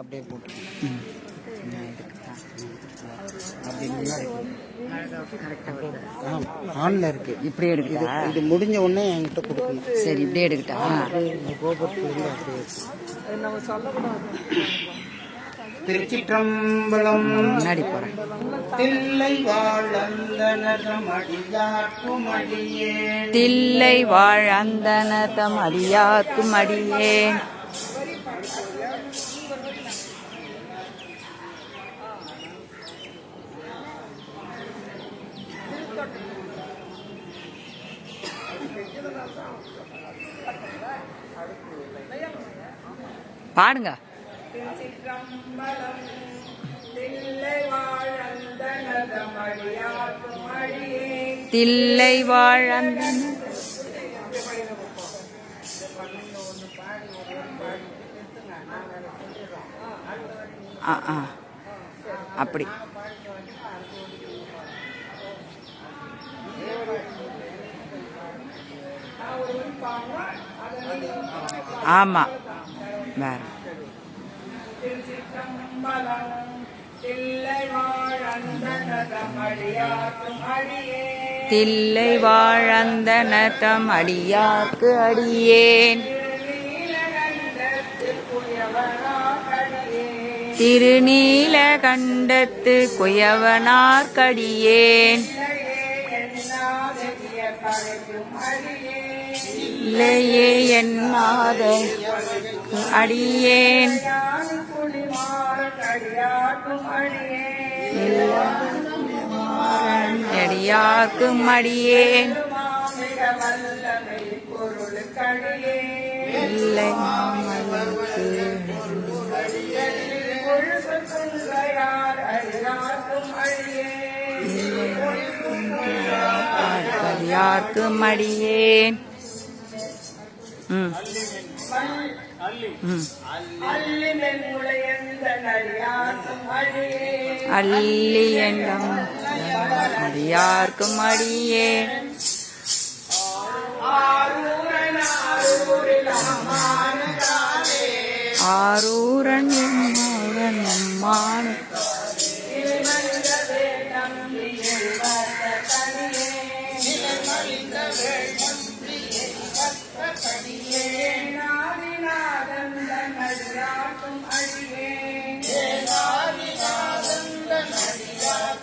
அப்படியே போட்டு. ஆன்ல இருக்கு. இப்படி இது எடுக்கட்டா? இது முடிஞ்ச உடனே என்கிட்ட கொடுக்கணும். சரி இப்படியே எடுக்கட்டா. திருச்சிற்றம்பலம் முன்னாடி போறேன். தில்லை வாழ்ந்தனதமடியாக்கும் அடியே தில்லை வாழ்ந்தனதம் அடியாக்கும் அடியேன். பாடுங்க. தில்லை வாழ்ந்தன ஆ ஆ. அப்படி. ஆமா. வேற. தில்லை வாழந்தனதம் அடியாக்கு அடியேன். திருநீல கண்டத்து குயவனார்க்கடியேன் இல்லையே என் மாத அடியேன். அடியாக்கும் அடியேன். இல்லை மாமனுக்கு. அடியாக்கும் யாருக்கு ம். அள்ளி எண்ணம். அடியார்க்கும் அடியே ஆரூரன் என்னூரன்